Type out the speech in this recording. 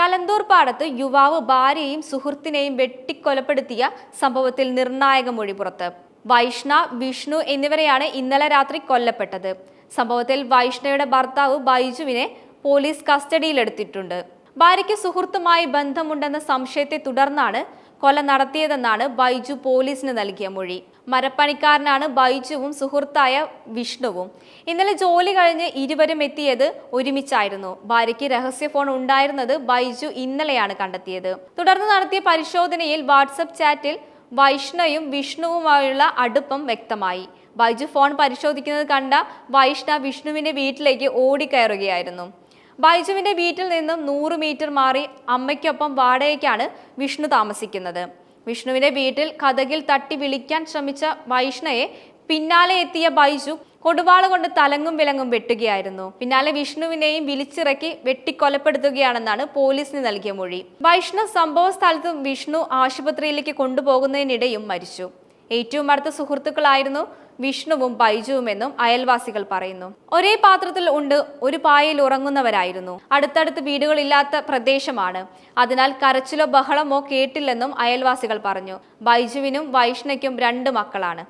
കലന്തൂർ പാടത്ത് യുവാവ് ഭാര്യയെയും സുഹൃത്തിനെയും വെട്ടിക്കൊലപ്പെടുത്തിയ സംഭവത്തിൽ നിർണായക മൊഴി പുറത്ത്. വൈഷ്ണ വിഷ്ണു എന്നിവരെയാണ് ഇന്നലെ രാത്രി കൊല്ലപ്പെട്ടത്. സംഭവത്തിൽ വൈഷ്ണയുടെ ഭർത്താവ് ബൈജുവിനെ പോലീസ് കസ്റ്റഡിയിലെടുത്തിട്ടുണ്ട്. ഭാര്യയ്ക്ക് സുഹൃത്തുമായി ബന്ധമുണ്ടെന്ന സംശയത്തെ തുടർന്നാണ് കൊല നടത്തിയതെന്നാണ് ബൈജു പോലീസിന് നൽകിയ മൊഴി. മരപ്പണിക്കാരനാണ് ബൈജുവും സുഹൃത്തായ വിഷ്ണുവും. ഇന്നലെ ജോലി കഴിഞ്ഞ് ഇരുവരും എത്തിയത് ഒരുമിച്ചായിരുന്നു. ഭാര്യയ്ക്ക് രഹസ്യ ഫോൺ ഉണ്ടായിരുന്നത് ബൈജു ഇന്നലെയാണ് കണ്ടെത്തിയത്. തുടർന്ന് നടത്തിയ പരിശോധനയിൽ വാട്സപ്പ് ചാറ്റിൽ വൈഷ്ണയും വിഷ്ണുവുമായുള്ള അടുപ്പം വ്യക്തമായി. ബൈജു ഫോൺ പരിശോധിക്കുന്നത് കണ്ട വൈഷ്ണ വിഷ്ണുവിന്റെ വീട്ടിലേക്ക് ഓടിക്കയറുകയായിരുന്നു. ബൈജുവിന്റെ വീട്ടിൽ നിന്നും നൂറ് മീറ്റർ മാറി അമ്മയ്ക്കൊപ്പം വാടകയ്ക്കാണ് വിഷ്ണു താമസിക്കുന്നത്. വിഷ്ണുവിന്റെ വീട്ടിൽ കഥകിൽ തട്ടി വിളിക്കാൻ ശ്രമിച്ച വൈഷ്ണയെ പിന്നാലെ എത്തിയ ബൈജു കൊടുവാള കൊണ്ട് തലങ്ങും വിലങ്ങും വെട്ടുകയായിരുന്നു. പിന്നാലെ വിഷ്ണുവിനെയും വിളിച്ചിറക്കി വെട്ടിക്കൊലപ്പെടുത്തുകയാണെന്നാണ് പോലീസിന് നൽകിയ മൊഴി. വൈഷ്ണവ് സംഭവ സ്ഥലത്തും വിഷ്ണു ആശുപത്രിയിലേക്ക് കൊണ്ടുപോകുന്നതിനിടയും മരിച്ചു. ഏറ്റവും അടുത്ത സുഹൃത്തുക്കളായിരുന്നു വിഷ്ണുവും ബൈജുവുമെന്നും അയൽവാസികൾ പറയുന്നു. ഒരേ പാത്രത്തിൽ ഉണ്ട് ഒരു പായയിൽ ഉറങ്ങുന്നവരായിരുന്നു. അടുത്തടുത്ത് വീടുകളില്ലാത്ത പ്രദേശമാണ്. അതിനാൽ കരച്ചിലോ ബഹളമോ കേട്ടില്ലെന്നും അയൽവാസികൾ പറഞ്ഞു. ബൈജുവിനും വൈഷ്ണയ്ക്കും രണ്ട് മക്കളാണ്.